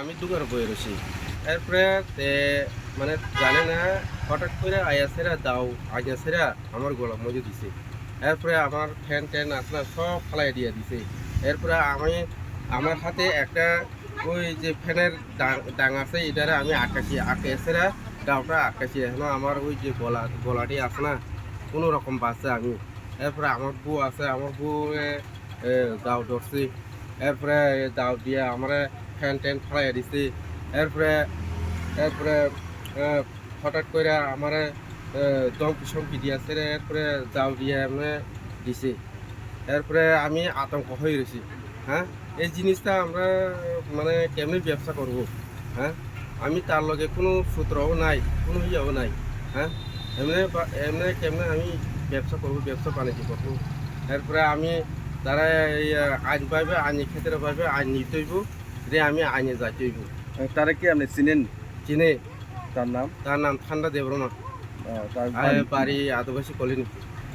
আমি দোকানে বয়ে রয়েছি। এরপরে তে মানে জানে না, হঠাৎ করে আয়াসেরা দাও আয়াসেরা আমার গলা মজে দিছে। এরপরে আমার ফ্যান ট্যান আসলা, সব ফালাই দিয়ে দিছে। এরপরে আমি আমার হাতে একটা ওই যে ফ্যানের ডাং- আছে, এটারে আমি আকাশি আকাশেরা দাওটা আকাশি এখন আমার ওই যে গলা গলাটি আছে না কোনো রকম বাঁচে আমি। এরপরে আমার বউ আছে, আমার বউ দাও ধরছি। এরপরে দাও দিয়ে আমার ফ্যান ট্যান ফালাই দিছে। এরপরে এরপরে হঠাৎ করে আমার দমকি সমকি দিয়েছে এরপরে দাও দিয়ে আমি দিছে। এরপরে আমি আতঙ্ক হয়ে রয়েছি হ্যাঁ? এই জিনিসটা আমরা মানে কেমনি ব্যবসা করব? হ্যাঁ? আমি তার লগে কোনো সূত্রও নাই, কোনো ইয়েও নাই। হ্যাঁ? এমনি এমনি কেমনে আমি ব্যবসা করব, ব্যবসা বাণিজ্য করব? এরপরে আমি তারা আইন পাইবে আইনি ক্ষেত্রে পাইবে, আইন নিতে রে আমি আইনে যাই হইব। তারা কি আপনি চিনেন? চিনে। তার নাম? তার নাম ঠান্ডা দেবরমা। তার বাড়ি আদিবাসী কলোনি।